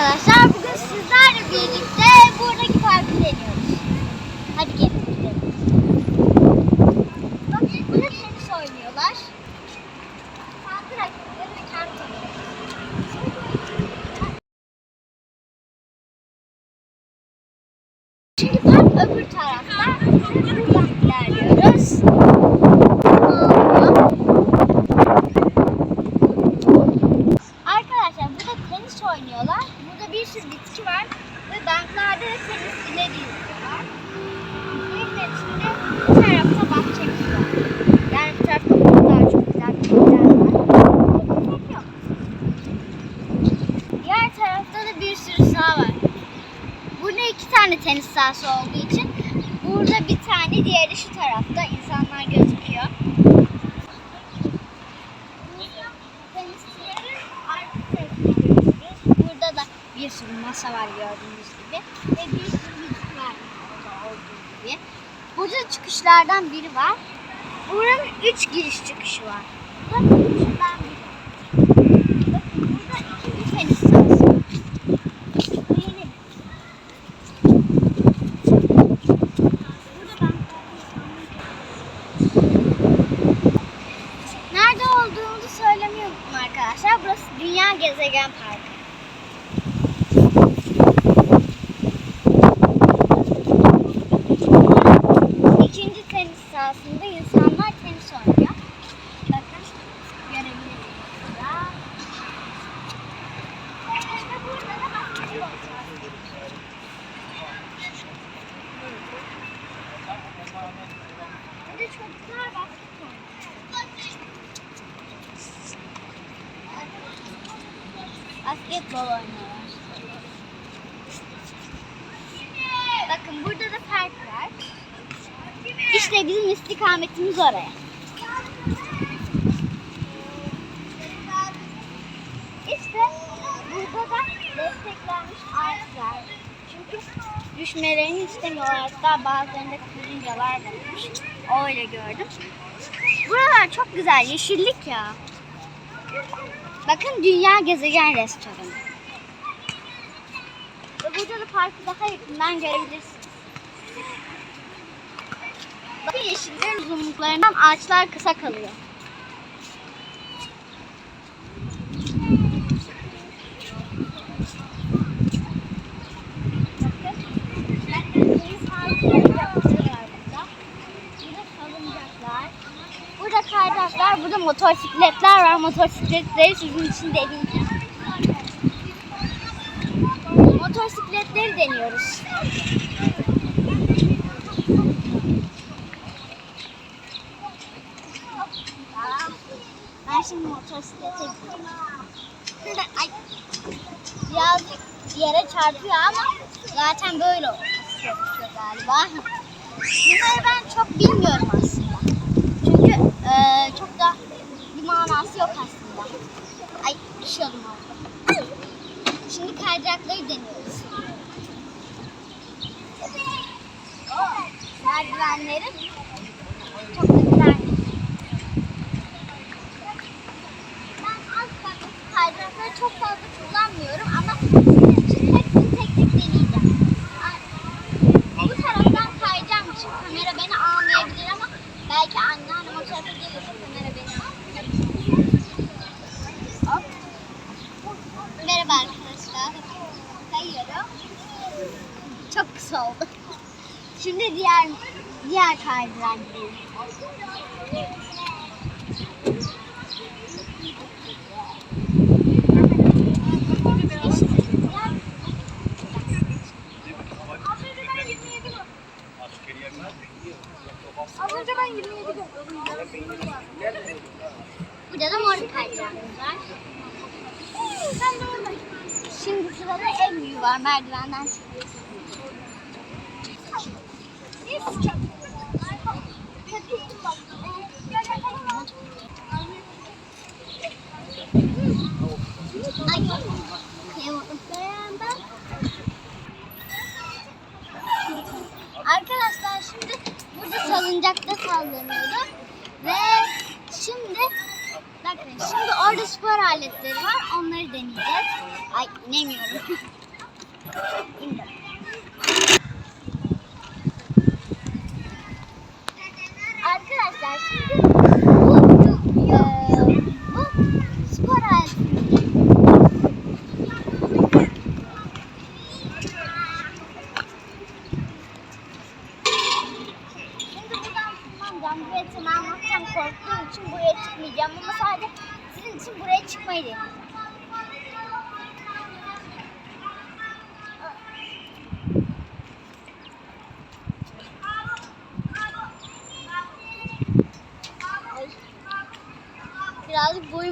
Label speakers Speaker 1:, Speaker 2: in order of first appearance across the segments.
Speaker 1: arkadaşlar. Bugün sizlerle birlikte buradaki parkı deniyoruz. Hadi gelin gidelim. Bakın burada tenis oynuyorlar. Farklı rakipleri ve kendi Şimdi park öbür tarafta. Buradan ilerliyoruz. Arkadaşlar burada tenis oynuyorlar. Burada bir sürü bitki var ve banklarda da tenis ileri yüzüyorlar. Bir de şimdi bu tarafta bahçemiz var. Yani bu tarafta daha çok güzel bitkiler var. Pek yok. Diğer tarafta da bir sürü saha var. Burada iki tane tenis sahası olduğu için burada bir tane diğeri şu tarafta insanlar gözüküyor. Burada da bir sürü masa var gördüğünüz gibi. Ve bir sürü bitki var olduğu gibi. Burada çıkışlardan biri var. Buranın üç giriş çıkışı var. Bakın şundan biri. Bakın burada ikinci tenis sahası var. Bu yeni. Burada ben Nerede olduğumuzu söylemeyi unuttum arkadaşlar. Burası Dünya Gezegen Parkı. İkinci tenis sahasında insanlar tenis oynuyor. Bakın görebilirsiniz. burada. Ve burada da basketbol sahası. Burada çocuklar basketbol Bakın burada da park var. İşte bizim istikametimiz oraya. İşte burada da desteklenmiş ağaçlar. Çünkü düşmelerini istemiyorlar. Hatta bazılarında karıncalar da varmış. Öyle gördüm. Buralar çok güzel. Yeşillik ya. Bakın Dünya Gezegen Restoranı. Ve burada da parkı daha yakından görebilirsiniz. Bakın yeşillerin uzunluklarından ağaçlar kısa kalıyor. Bakın, deniz harikaları var burada. Burada salıncaklar. Burada kaydıraklar, burada motosikletler var. Motosikletleri sizin için deneyeceğim. Motosikletleri deniyoruz. Ben şimdi motosiklete gidiyorum. Birazcık yere çarpıyor ama zaten böyle olması gerekiyor galiba. Bunları ben çok bilmiyorum aslında. Çünkü eee, çok da bir manası yok aslında. Ay düşüyordum orada. Şimdi kaydırakları deniyoruz. Merdivenleri çok da güzel. Ben az fazla kaydırakları çok fazla kullanmıyorum ama hepsini tek tek deneyeceğim. Bu taraftan kayacağım için kamera beni almayabilir ama belki anneannem o tarafa gelirse kamera beni almayabilir. Merhaba arkadaşlar. Kayıyorum. Çok kısa oldu. Şimdi diğer diğer kaydıran gidelim.
Speaker 2: 27 gördüm.
Speaker 1: Burada da mor kaydıramız var. Şimdi sırada en büyüğü var. Merdivenden çıkıyorsun. Ay, kıyamadım. Arkadaşlar şimdi burada salıncakta sallanıyordu. Ve şimdi orada spor aletleri var. Onları deneyeceğiz. Ay inemiyorum. İndim. Arkadaşlar şimdi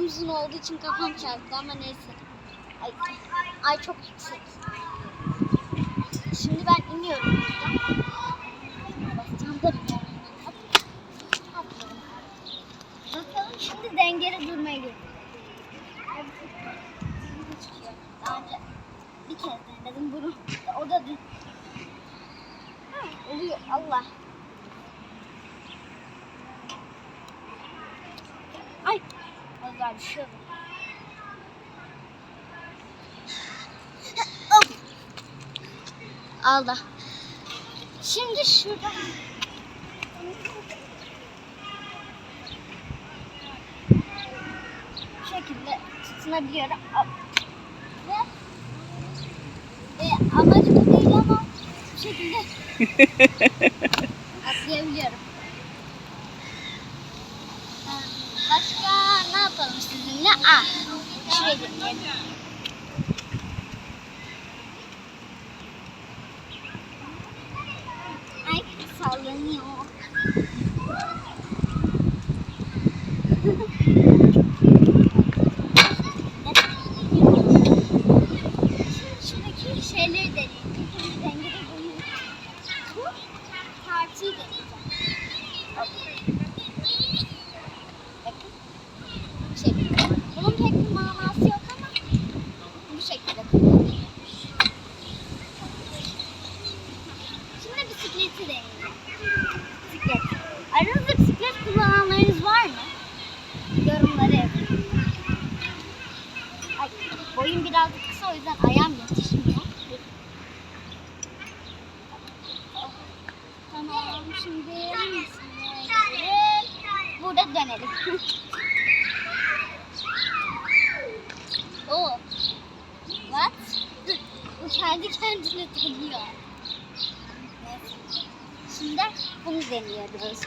Speaker 1: uzun olduğu için kafam çarptı ama neyse. Ay, ay çok yüksek. Şimdi ben iniyorum buradan. Basacağım da bir Atladım. Bakalım şimdi dengeli durmaya gidiyor. Daha önce bir kez denedim bunu. O da dün. Ha, oluyor Allah. Ay. Hop. Aldı. Şimdi şuradan. Bu şekilde tutunabiliyorum. Ve e, amacım değil ama bu şekilde atlayabiliyorum. Ne yapalım sizinle? Aa, şuraya gidelim. Ay sallanıyor. Şuradaki şeyleri deneyeyim. Dengede bulunur. Bu partiyi deneyeceğim. Bakın. Bu şekilde. Bunun pek bir manası yok ama bu şekilde kullanılıyormuş. Şimdi bisikleti deneyeceğim. Bisiklet. Aranızda bisiklet kullananlarınız var mı? Yorumlara yazın. Ay, boyum birazcık kısa o yüzden ayağım yetişmiyor. Tamam şimdi hangisine gidelim? Burada Oo. What? Kendi kendine dönüyor. Şimdi bunu deniyoruz.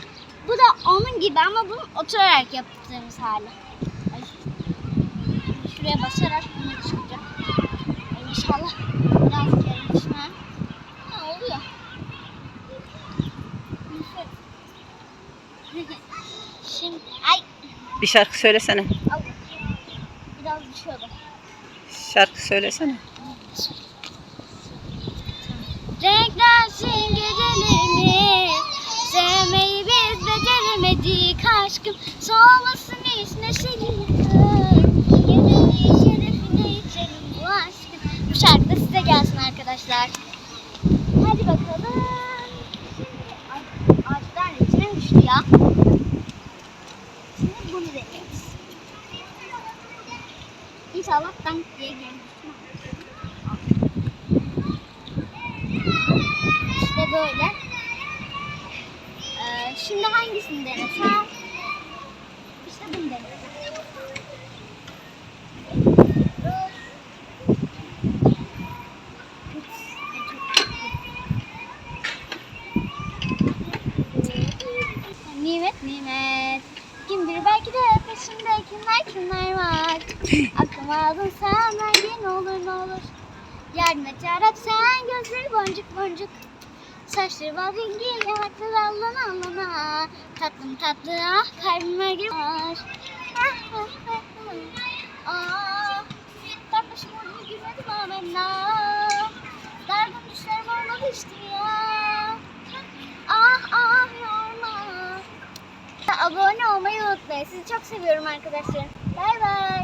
Speaker 1: Bu da onun gibi ama bunun oturarak yaptığımız hali. Ay. Şuraya basarak bunu çıkacak. İnşallah biraz kere düşmem. Ha oluyor. Şimdi ay
Speaker 3: Bir şarkı söylesene.
Speaker 1: Biraz düşüyordu.
Speaker 3: Şarkı söylesene.
Speaker 1: Renklensin gecelerimiz Sevmeyi biz beceremedik aşkım Soğumasın hiç neşeli Gecenin şerefine içelim bu aşkı Bu şarkı da size gelsin arkadaşlar Hadi bakalım Şimdi ay, ağaçlar içine düştü ya Şimdi bunu deniyoruz İnşallah var. Aklıma aldın sen verdiğin olur ne olur. Yardım et yarab sen gözleri boncuk boncuk. Saçları bal rengi yanakları allana allana. Tatlım tatlı ah kalbime gir. Ah, ah, ah, ah. Ah, Tatlışım onu gülmedim amenna. Dargın düşlerim olmadı işte ya. Ah ah yorma. Abone olmayı unutmayın. Sizi çok seviyorum arkadaşlar. 拜拜。